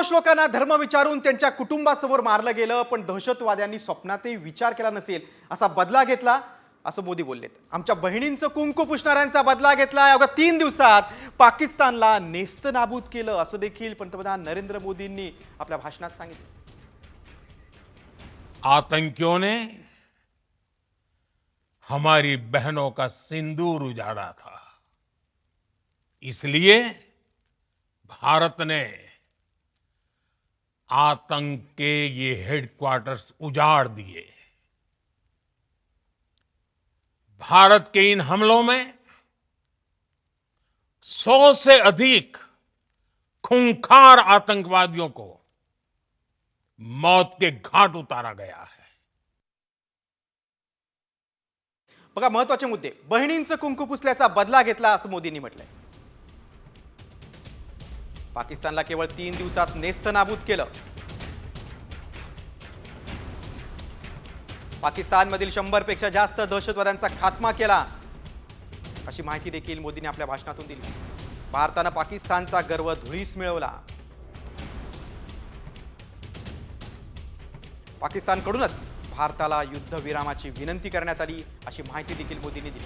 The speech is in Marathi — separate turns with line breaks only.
निर्दोष लोकांना धर्म विचारून त्यांच्या कुटुंबासमोर मारलं गेलं पण दहशतवाद्यांनी स्वप्नातही विचार केला नसेल असा बदला घेतला असं मोदी बोललेत. आमच्या बहिणींचं कुंकू पुसणाऱ्यांचा बदला घेतला अवघ्या तीन दिवसात पाकिस्तानला नेस्तनाबूद केलं असं देखील पंतप्रधान नरेंद्र मोदींनी आपल्या भाषणात सांगितलं.
आतंकियों ने हमारी बहनों का सिंदूर उजाड़ा था। इसलिए भारत ने आतंक के ये हेडक्वार्टर्स उजाड़ दिए। भारत के इन हमलों में सौ से अधिक खूंखार आतंकवादियों को मौत के घाट उतारा गया है।
बघा मुद्दे. बहिणींचं कुंकू पुसल्याचा बदला असं मोदींनी म्हटलंय. पाकिस्तानला केवळ तीन दिवसात नेस्त नाबूद केलं. पाकिस्तानमधील शंभरपेक्षा जास्त दहशतवाद्यांचा खात्मा केला. अशी माहिती देखील मोदींनी आपल्या भाषणातून दिली. भारतानं पाकिस्तानचा गर्व धुळीस मिळवला. पाकिस्तानकडूनच भारताला युद्धविरामाची विनंती करण्यात आली अशी माहिती देखील मोदींनी दिली.